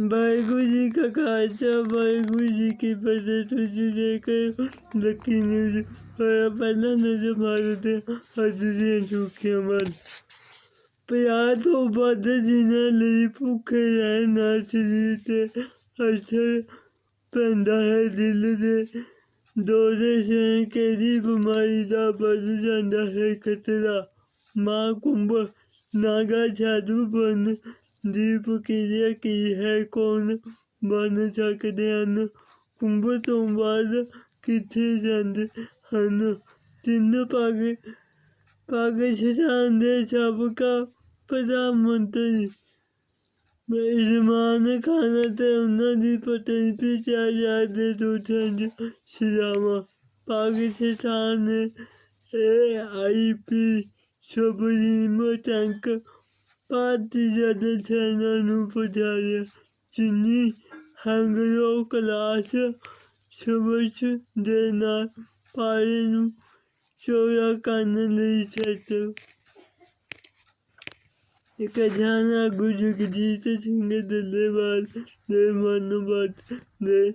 ਵਾਹਿਗੁਰੂ ਜੀ ਕਾ ਖਾਲਸਾ, ਵਾਹਿਗੁਰੂ ਜੀ ਕੀ ਫਤਿਹ। ਤੁਸੀਂ ਦੇਖ ਲੱਕੀ ਨਿਊਜ਼ ਹੋਇਆ ਪਹਿਲਾਂ ਨਜ਼ਰ ਮਾਰੋ ਤੇ ਅੱਜ ਦੀਆਂ ਸੁਰਖੀਆਂ ਮਨ ਪੰਜਾਹ ਤੋਂ ਵੱਧ ਦਿਨਾਂ ਲਈ ਭੁੱਖੇ ਰਹਿਣ ਨਾਲ ਸਰੀਰ ਤੇ ਅਸਰ ਪੈਂਦਾ ਹੈ। ਦਿਲ ਦੇ ਦੌਰੇ ਸ਼ੰਕੇ ਦੀ ਬਿਮਾਰੀ ਦਾ ਵੱਧ ਜਾਂਦਾ ਹੈ? ਖਤਰਾ, ਮਾਂ ਕੁੰਭ, ਨਾਗਾ, ਜਾਦੂ ਬਨ ਦੀ ਪ੍ਰਕਿਰਿਆ ਕੀ ਹੈ? ਕੌਣ ਬਣ ਸਕਦੇ ਹਨ? ਕੁੰਭ ਤੋਂ ਬਾਅਦ ਕਿੱਥੇ ਜਾਂਦੇ ਹਨ? ਤਿੰਨ ਪੱਗ ਪਾਕਿਸਤਾਨ ਦੇ ਸਾਬਕਾ ਪ੍ਰਧਾਨ ਮੰਤਰੀ ਇਰਮਾਨ ਖਾਨ ਅਤੇ ਉਹਨਾਂ ਦੀ ਪਤਨੀ ਪਿਛਾ ਦੇ ਦੋ ਜੰਜ ਸਜ਼ਾਵਾਂ ਪਾਕਿਸਤਾਨ ਨੇ ਏ ਆਈ ਪੀ ਸੁਪਰੀਮ ਟੈਂਕ ਭਾਰਤੀ ਜਦ ਸੈਨਾ ਨੂੰ ਪਹੁੰਚਾਇਆ ਚੀਨੀ ਹੈਂਗਰੋ ਕਲਾਸ ਸਬਸ਼ ਦੇ ਨਾਲ ਪਾਰੇ ਨੂੰ ਚੋਰਾ ਕਰਨ ਲਈ ਸੈੱਟ ਇੱਕ ਜਾਨਾ ਗੁਜਗਜੀਤ ਸਿੰਘ ਦੱਲੇਵਾਲ ਦੇ ਮਨਬਤ ਦੇ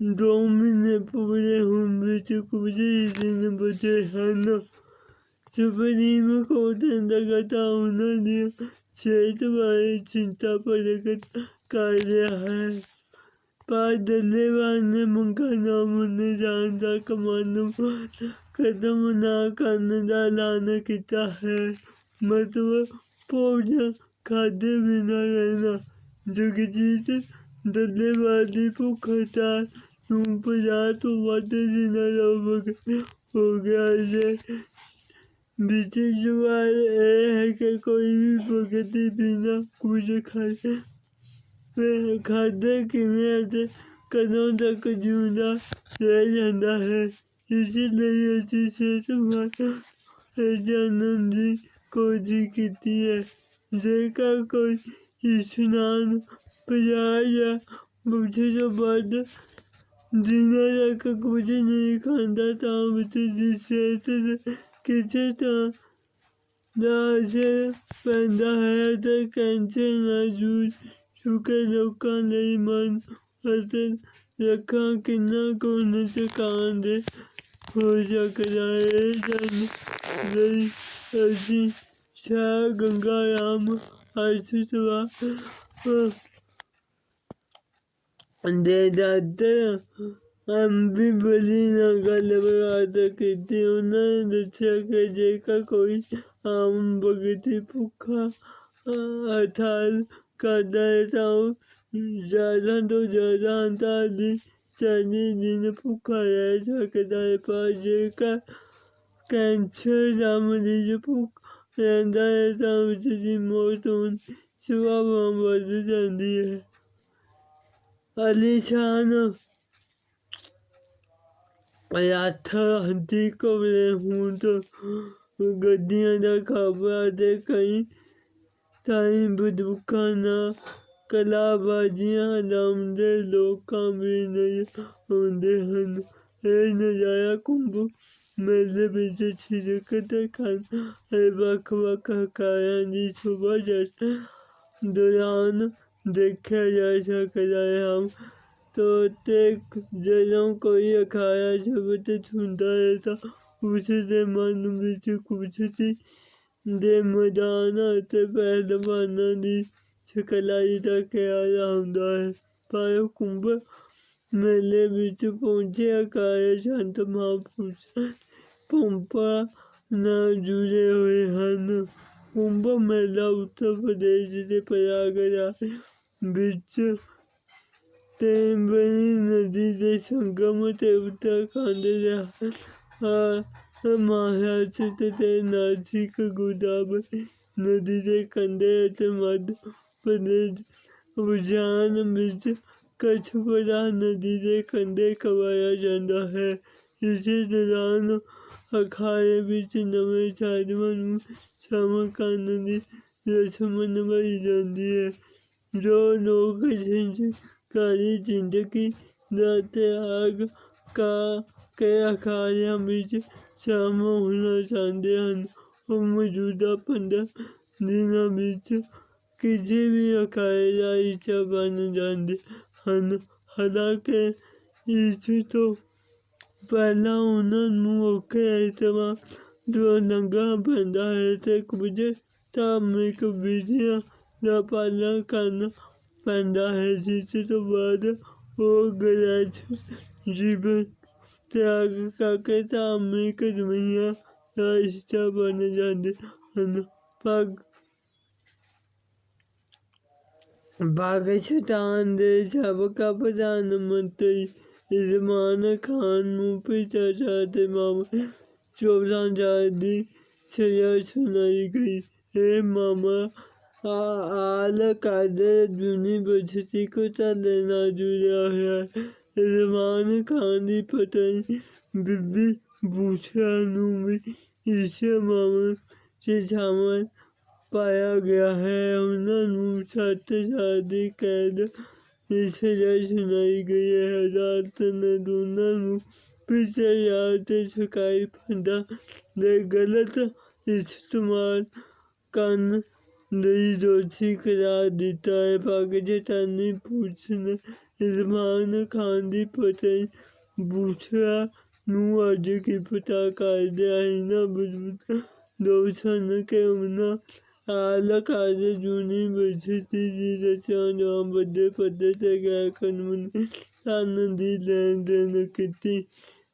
ਦੋ ਮਹੀਨੇ ਪੂਰੇ ਹੋਣ ਵਿੱਚ ਕੁਝ ਹੀ ਦਿਨ ਬਚੇ ਹਨ ਸੁਪਰੀਮ ਕੋਰਟ ਲਗਾਤਾਰ ਉਹਨਾਂ ਦੀ ਸਿਹਤ ਬਾਰੇ ਚਿੰਤਾ ਪ੍ਰਗਟ ਕਰ ਰਿਹਾ ਹੈ ਪਰ ਦੱਲੇਵਾਲ ਨੇ ਮੰਗਾਂ ਨਾ ਮੰਨੇ ਜਾਣ ਦਾ ਕਮਾਨ ਕਦਮ ਨਾ ਕਰਨ ਦਾ ਐਲਾਨ ਕੀਤਾ ਹੈ ਮਤਲਬ ਭੋਜਨ ਖਾਦੇ ਬਿਨਾ ਰਹਿਣਾ ਜਗਜੀਤ ਦੱਲੇਵਾਲ ਦੀ ਭੁੱਖ ਹੜਤਾਲ ਨੂੰ ਪੰਜਾਹ ਤੋਂ ਵੱਧ ਦਿਨਾਂ ਦਾ ਵਕਤ ਹੋ ਗਿਆ ਹੈ ਵਿੱਚ ਸਵਾਲ ਇਹ ਹੈ ਕਿ ਕੋਈ ਵੀ ਭਗਤੀ ਬਿਨਾ ਕੁਝ ਖਾਏ ਫਿਰ ਖਾਦੇ ਕਿਵੇਂ ਅਤੇ ਕਦੋਂ ਤੱਕ ਜਿਉਂਦਾ ਰਹਿ ਜਾਂਦਾ ਹੈ ਇਸ ਲਈ ਅਸੀਂ ਸਿਹਤਮੰਦ ਜਾਣਨ ਦੀ ਕੋਸ਼ਿਸ਼ ਕੀਤੀ ਹੈ ਜੇਕਰ ਕੋਈ ਇਸ਼ਨਾਨ ਪੰਜਾਹ ਜਾਂ ਕੁਝ ਤੋਂ ਵੱਧ ਦਿਨਾਂ ਤੱਕ ਕੁਝ ਨਹੀਂ ਖਾਂਦਾ ਤਾਂ ਉਸ ਦੀ ਸਿਹਤ Keçeden naze ben de hayata kançen acur. Çünkü lokan iman hazır. Lakan kına konusu kandı. Hoca kadar eğlen. Ve acı şah ganga ram var. Dedatta ambipolina కలవరాతకృతి ఉన్నదచకజక కోయి ఆం భగతి పుక్క అథాల్ కదయసం జలంతో జలంతాది చని దిన పుక్కదయ పాజక కంచరామదిజ పుక్క ఎందయసం విచి మోతున్ శివభం వదజంది అలీషాను ਰੱਥ ਹੰਦੀ ਕੋਲੇ ਹੁਣ ਗੱਡੀਆਂ ਦਾ ਖਬਰ ਅਤੇ ਕਈ ਟਾਈਮ ਬੰਦੂਕਾਂ ਨਾਲ ਕਲਾਬਾਜ਼ੀਆਂ ਲਾਉਂਦੇ ਲੋਕਾਂ ਵੀ ਨਹੀਂ ਹੁੰਦੇ ਹਨ। ਇਹ ਨਜ਼ਾਰਾ ਕੁੰਭ ਮੇਲੇ ਵਿੱਚ ਸ਼ਿਰਕਤ ਕਰਨ ਵੱਖ ਵੱਖ ਹਕਾਰਿਆਂ ਦੀ ਸੁਬਹ ਜਸ਼ਨ ਦੌਰਾਨ ਦੇਖਿਆ ਜਾ ਸਕਦਾ ਹੈ। ਤੋ ਤੇ ਜਦੋਂ ਕੋਈ ਅਖਾੜਾ ਸ਼ਬਦ ਸੁਣਦਾ ਹੈ ਤਾਂ ਉਸ ਦੇ ਮਨ ਵਿੱਚ ਕੁਸ਼ਤੀ ਦੇ ਮੈਦਾਨ ਅਤੇ ਪਹਿਲਵਾਨਾਂ ਦੀ ਸਿਖਲਾਈ ਦਾ ਖਿਆਲ ਆਉਂਦਾ ਹੈ। ਪਰ ਕੁੰਭ ਮੇਲੇ ਵਿੱਚ ਪਹੁੰਚੇ ਅਕਾਲ ਸੰਤ ਮਹਾਂਪੁਰਸ਼ ਪੰਪਾ ਨਾਲ ਜੁੜੇ ਹੋਏ ਹਨ। ਕੁੰਭ ਮੇਲਾ ਉੱਤਰ ਪ੍ਰਦੇਸ਼ ਦੇ ਪ੍ਰਯਾਗਰਾਜ ਵਿੱਚ ਬਈ ਨਦੀ ਦੇ ਸੰਗਮ ਤੇ ਉੱਤਰਾਖੰਡ ਦੇ ਮਹਾਰਾਸ਼ਟਰ ਤੇ ਨਾਸਿਕ ਗੋਦਾਵਰੀ ਨਦੀ ਦੇ ਕੰਢੇ ਅਤੇ ਮੱਧ ਪ੍ਰਦੇਸ਼ ਉਜਾਨ ਵਿੱਚ ਕਛਪਰਾ ਨਦੀ ਦੇ ਕੰਢੇ ਕਰਵਾਇਆ ਜਾਂਦਾ ਹੈ ਇਸੇ ਦੌਰਾਨ ਅਖਾੜੇ ਵਿੱਚ ਨਵੇਂ ਸਾਧਵਾਂ ਨੂੰ ਸ਼ਾਮਲ ਕਰਨ ਦੀ ਰਸਮ ਨਿਭਾਈ ਜਾਂਦੀ ਹੈ ਜੋ ਲੋਕ ਸੰਸਕਾਰੀ ਜ਼ਿੰਦਗੀ ਦਾ ਤਿਆਗ ਕਾ ਕੇ ਅਖਾੜਿਆਂ ਵਿੱਚ ਸ਼ਾਮਲ ਹੋਣਾ ਚਾਹੁੰਦੇ ਹਨ। ਉਹ ਮੌਜੂਦਾ ਪੰਦਰਾਂ ਦਿਨਾਂ ਵਿੱਚ ਕਿਸੇ ਵੀ ਅਖਾੜੇ ਦਾ ਹਿੱਸਾ ਬਣ ਜਾਂਦੇ ਹਨ। ਹਾਲਾਂਕਿ ਇਸ ਤੋਂ ਪਹਿਲਾਂ ਉਹਨਾਂ ਨੂੰ ਔਖੇ ਐਤਵਾਰ ਤੋਂ ਲੰਘਣਾ ਪੈਂਦਾ ਹੈ ਤੇ ਕੁਝ ਧਾਰਮਿਕ ਵਿਧੀਆਂ ਦਾ ਪਾਲਣ ਕਰਨਾ पंडा है, जिसे तो संवाद हो गया जीवन त्याग करके सामने कदमैया का बन जाते हैं पग पाकिस्तान के सबका प्रधानमंत्री इजमान खान भ्रष्टाचार के मामले चौदह हज़ार दी सजा सुनाई गई। है मामा ਗਈ ਇਹ ਮਾਮਲਾ ਆਲ ਕਾਦਰ ਯੂਨੀਵਰਸਿਟੀ ਘੁਟਾਲੇ ਨਾਲ ਜੁੜਿਆ ਹੋਇਆ ਹੈ ਇਮਰਾਨ ਖਾਨ ਦੀ ਪਤਨੀ ਬੀਬੀ ਬੂਸ਼ਰਾ ਨੂੰ ਵੀ ਇਸ ਮਾਮਲੇ 'ਚ ਸ਼ਾਮਲ ਪਾਇਆ ਗਿਆ ਹੈ ਉਹਨਾਂ ਨੂੰ ਸੱਤ ਸਾਲ ਦੀ ਕੈਦ ਦੀ ਸਜ਼ਾ ਸੁਣਾਈ ਗਈ ਹੈ ਅਦਾਲਤ ਨੇ ਦੋਨਾਂ ਨੂੰ ਭ੍ਰਿਸ਼ਟਾਚਾਰ ਤੇ ਸਰਕਾਰੀ ਫੰਡਾਂ ਦੇ ਗਲਤ ਇਸਤੇਮਾਲ ਕਰਨ ਲਈ ਦੋਸ਼ੀ ਕਰਾਰ ਦਿੱਤਾ ਹੈ ਪਾਕਿਸਤਾਨੀ ਪੁਲਿਸ ਨੇ ਇਮਰਾਨ ਖਾਨ ਦੀ ਪਤਨੀ ਬੂਸ਼ਰਾ ਨੂੰ ਅੱਜ ਗ੍ਰਿਫਤਾਰ ਕਰ ਲਿਆ ਇਹਨਾਂ ਵਿਰੁੱਧ ਦੋਸ਼ ਹਨ ਕਿ ਉਹਨਾਂ ਆਲ ਕਾਦਰ ਯੂਨੀਵਰਸਿਟੀ ਦੀ ਰਚਨਾ ਜਾਂ ਵੱਡੇ ਪੱਧਰ ਤੇ ਗੈਰ ਕਾਨੂੰਨੀ ਧਨ ਦੀ ਲੈਣ ਦੇਣ ਕੀਤੀ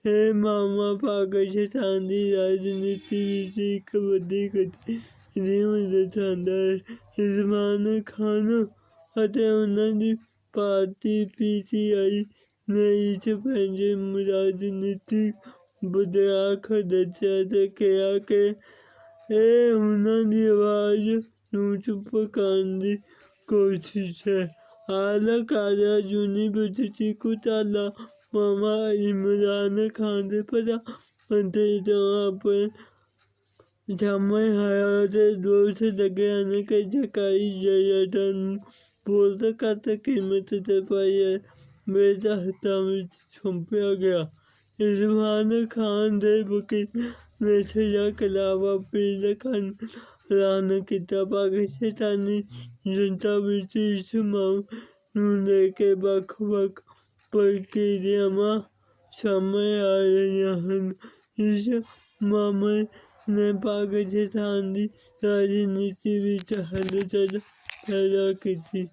ਇਹ ਮਾਮਲਾ ਪਾਕਿਸਤਾਨ ਦੀ ਰਾਜਨੀਤੀ ਵਿੱਚ ਇੱਕ ਵੱਡੀ ਗਤੀਵਿਧੀ ਦਰਸਾਉਂਦਾ ਹੈ ਇਮਰਾਨ ਖਾਨ ਅਤੇ ਉਹਨਾਂ ਦੀ ਪਾਰਟੀ ਪੀਟੀਆਈ ਨੇ ਇਸ ਪੰਜੇ ਰਾਜਨੀਤਿਕ ਬੁਦਿਆਖ ਦੱਸਿਆ ਤੇ ਕਿਹਾ ਕਿ ਇਹ ਉਹਨਾਂ ਦੀ ਆਵਾਜ਼ ਨੂੰ ਚੁੱਪ ਕਰਨ ਦੀ ਕੋਸ਼ਿਸ਼ ਹੈ। ਆਲ ਕਾਲਾ ਯੂਨੀਵਰਸਿਟੀ ਘੁਟਾਲਾ ਮਾਮਾ ਇਮਰਾਨ ਖਾਨ ਦੇ ਪ੍ਰਧਾਨ ਮੰਤਰੀ ਤੋਂ ਆਪਣੇ ਸਾਹਮਣੇ ਆਇਆ ਤੇ ਦੋਸ਼ ਲੱਗੇ ਹਨ ਕਿ ਸਰਕਾਰੀ ਜਾਇਦਾਦਾਂ ਨੂੰ ਬਹੁਤ ਘੱਟ ਕੀਮਤ ਤੇ ਪਾਈ ਹੈ ਮੇਰੇ ਹੱਥਾਂ ਵਿੱਚ ਸੌਂਪਿਆ ਗਿਆ ਇਮਰਾਨ ਖਾਨ ਕੀਤਾ ਪਾਕਿਸਤਾਨੀ ਜਨਤਾ ਵਿੱਚ ਇਸ ਮਾਮਲੇ ਨੂੰ ਲੈ ਕੇ ਵੱਖ-ਵੱਖ ਪ੍ਰਕਿਰਿਆਵਾਂ ਸਾਹਮਣੇ ਆ ਰਹੀਆਂ ਹਨ ਇਸ ਮਾਮਲੇ ਨੇ ਪਾਕਿਸਤਾਨ ਦੀ ਰਾਜਨੀਤੀ ਵਿੱਚ ਹਲਚਲ ਪੈਦਾ ਕੀਤੀ।